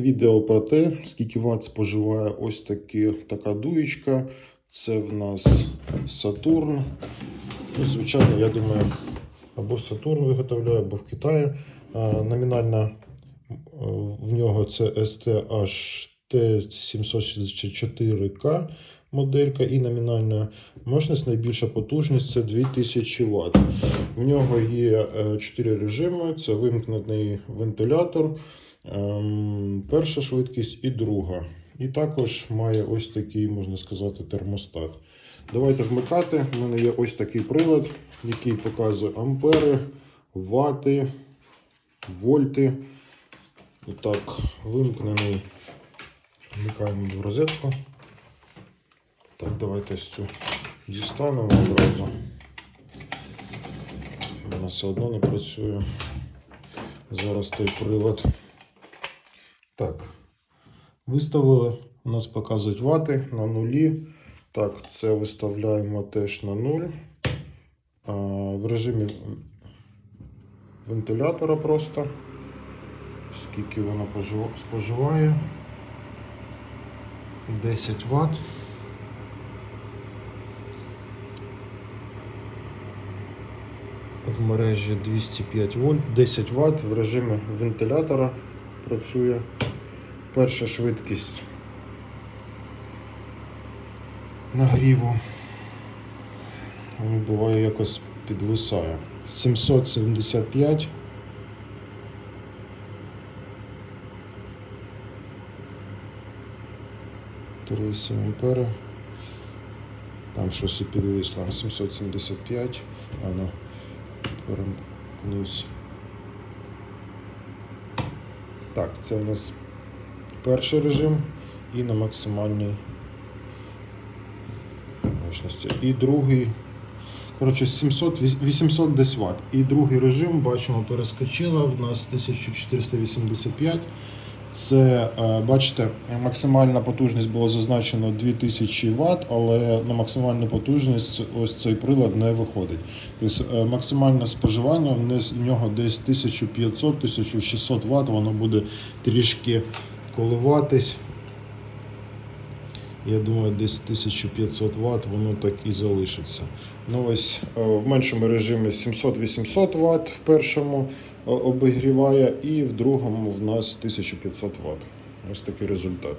відео про те, скільки ват споживає ось такі, така дуєчка. Це в нас Сатурн. Ну, звичайно, я думаю, або Сатурн виготовляє, або в Китаї. Номінальна в нього це STHT764K моделька і номінальна мощність, найбільша потужність це 2000 Вт. В нього є 4 режими: це вимкнений вентилятор, ем, перша швидкість і друга. І також має ось такий, можна сказати, термостат. Давайте вмикати. У мене є ось такий прилад, який показує ампери, вати, вольти. І вимкнений. Вмикаємо в розетку. Так, давайте ось цю дістанемо одразу. Вона все одно не працює. Зараз той прилад. Так. Виставили. У нас показують вати на нулі. Так, це виставляємо теж на нуль. А, в режимі вентилятора просто. Скільки вона споживає. 10 Вт. В мережі 205 вольт, 10 Вт в режимі вентилятора працює. Перша швидкість нагріву буває якось підвисає. 775. Тридцять ампери. Там щось і підвисло. 775. А ну, перемкнусь. Так, це у нас перший режим і на максимальній мощності. І другий. Коротше, 700, 800 десь Вт. І другий режим, бачимо, перескочила. В нас 1485. Це, е, бачите, максимальна потужність була зазначена 2000 Вт, але на максимальну потужність ось цей прилад не виходить. Тобто е, максимальне споживання в в нього десь 1500-1600 Вт, воно буде трішки коливатись. Я думаю, десь 1500 Вт воно так і залишиться. Ну ось е, в меншому режимі 700-800 Вт в першому е, обігріває, і в другому в нас 1500 Вт. Ось такий результат.